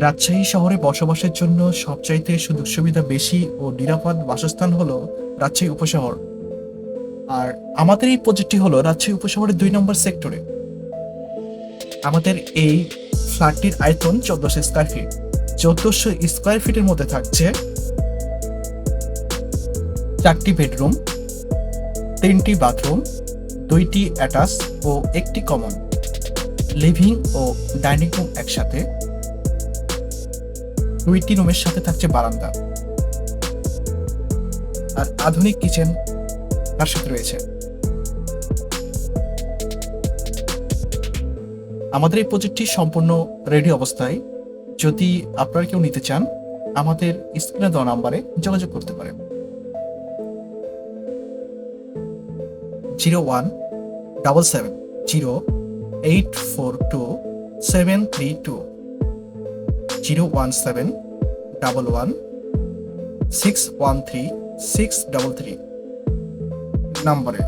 রাজশাহী শহরে বসবাসের জন্য সবচাইতে সুযোগ সুবিধা বেশি ও নিরাপদ বাসস্থান হলো রাজশাহী উপশহর। আর আমাদের এই প্রজেক্টটি হলো রাজশাহী উপশহরের দুই নম্বর সেক্টরে। আমাদের এই ফ্ল্যাটটির আয়তন চোদ্দশো স্কোয়ার ফিট চোদ্দশো স্কোয়ার ফিটের মধ্যে থাকছে চারটি বেডরুম তিনটি বাথরুম দুইটি অ্যাটাচ ও একটি কমন লিভিং ও ডাইনিং রুম একসাথে। দুইটি রুমের সাথে থাকছে বারান্দা। আর আধুনিক কিচেন তার সাথে রয়েছে। আমাদের এই প্রজেক্টটি সম্পূর্ণ রেডি অবস্থায়। যদি আপনারা কেউ নিতে চান, আমাদের স্ক্রিনে দেওয়া নাম্বারে যোগাযোগ করতে পারেন। Zero one double seven zero eight four two seven three two zero one seven double one six one three six double three নম্বরে।